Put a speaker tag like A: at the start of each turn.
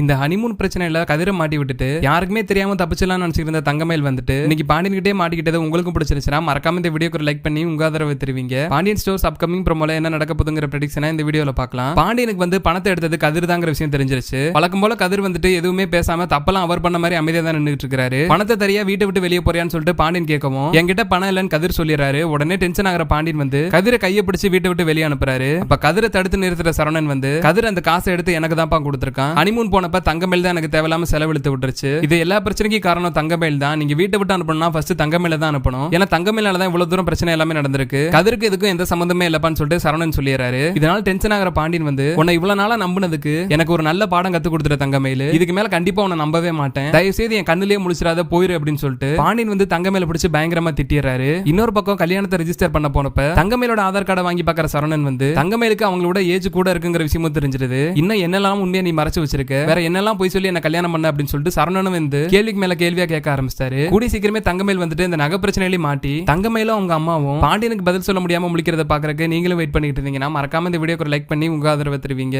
A: இந்த ஹனிமூன் பிரச்சனையில கதிரை மாட்டி விட்டுட்டு யாருக்குமே தெரியாம தப்பிச்சலாம் நினைச்சிருந்த தங்கமேல் வந்துட்டு இன்னைக்கு பாண்டியன்கிட்டே மாட்டிக்கிட்டது உங்களுக்கும் பிடிச்சிருச்சுன்னா மறக்காம இந்த வீடியோக்கு ஒரு லைக் பண்ணி உங்க ஆதரவை தெரிவிங்க. பாண்டியன் ஸ்டோர்ஸ் அப்கமிங் ப்ரோமோல என்ன நடக்க போதுங்கிற ப்ரெடிக்ஷனை இந்த வீடியோல பார்க்கலாம். பாண்டியனுக்கு வந்து பணத்தை எடுத்தது கதிர் தாங்கிற விஷயம் தெரிஞ்சிருச்சு. வழக்கம் போல கதிர் வந்துட்டு எதுவுமே பேசாம தப்பெல்லாம் அவர் பண்ண மாதிரி அமைதியா தான் நின்றுட்டு இருக்காரு. பணத்தை தரியா வீட்டை விட்டு வெளியே போறியான்னு சொல்லிட்டு பாண்டியன் கேட்கவும் என்கிட்ட பணம் இல்லைன்னு கதிர் சொல்லிடுறாரு. உடனே டென்ஷன் ஆகிற பாண்டியன் வந்து கதிரை கையை பிடிச்சு வீட்டை விட்டு வெளியே அனுப்புறாரு. அப்ப கதிரை தடுத்து நிறுத்துற சரவணன் வந்து கதிர் அந்த காசை எடுத்து எனக்கு தான்ப்பா கொடுத்துருக்கான். ஹனிமூன் போனப்ப தங்கமேல் தான் எனக்கு தேவையில்லாம செலவழித்து விட்டுருச்சு. இது எல்லா பிரச்சனைக்கும் காரணம் தங்கமேல் தான். நீங்க வீட்டை விட்டு அனுப்பணும்னா ஃபர்ஸ்ட் தங்கமேல தான் அனுப்பணும். ஏன்னா தங்கமேல தான் இவ்வளவு தூரம் பிரச்சனை எல்லாமே நடந்திருக்கு. கதிருக்கு இதுக்கும் எந்த சம்பந்தமே இல்லப்பான்னு சொல்லிட்டு சரவணன் சொல்லிடுறாரு. இதனால டென்ஷன் ஆகிற பாண்டியன் வந்து உன்னை இவ்வளவு நாளா நம்பினதுக்கு எனக்கு ஒரு நல்ல பாடம் கத்து கொடுத்துரு தங்கமேல் இதுக்கு மேல கண்டிப்பா உன்னை நம்பவே மாட்டேன். தயவு செய்து என் கண்ணிலேயே முழிச்சிடாத போயிரு அப்படின்னு சொல்லிட்டு பாண்டியன் வந்து தங்கமேல பிடிச்சு பயங்கரமா திட்டிடுறாரு. இன்னொரு பக்கம் கல்யாணத்தை ரெஜிஸ்டர் பண்ண போனப்ப தங்கமேலோட ஆதார் கார்டை வாங்கி பாக்குற சரவணன் வந்து தங்கமேலுக்கு அவங்களோட ஏஜ் கூட இருக்குங்கிற விஷயமும் தெரிஞ்சிருது. இன்னும் என்னெல்லாம் உண்மையை நீ மறைச்சு வச்சிருக்க? வேற என்னெல்லாம் போய் சொல்லி என்ன கல்யாணம் பண்ண அப்படின்னு சொல்லிட்டு சரணனும் வந்து கேள்விக்கு மேல கேள்வியா கேட்க ஆரம்பிச்சாரு கூடி சீக்கிரமே தங்கமேல் வந்துட்டு இந்த நகை பிரச்சனையிலேயே மாட்டி தங்கமேலும் அவங்க அம்மாவும் பாண்டியனுக்கு பதில் சொல்ல முடியாம முழிக்கிறத பாக்குறதுக்கு நீங்களும் வெயிட் பண்ணிட்டு இருந்தீங்கன்னா மறக்காம இந்த வீடியோக்கு லைக் பண்ணி உங்க ஆதரவை தருவீங்க.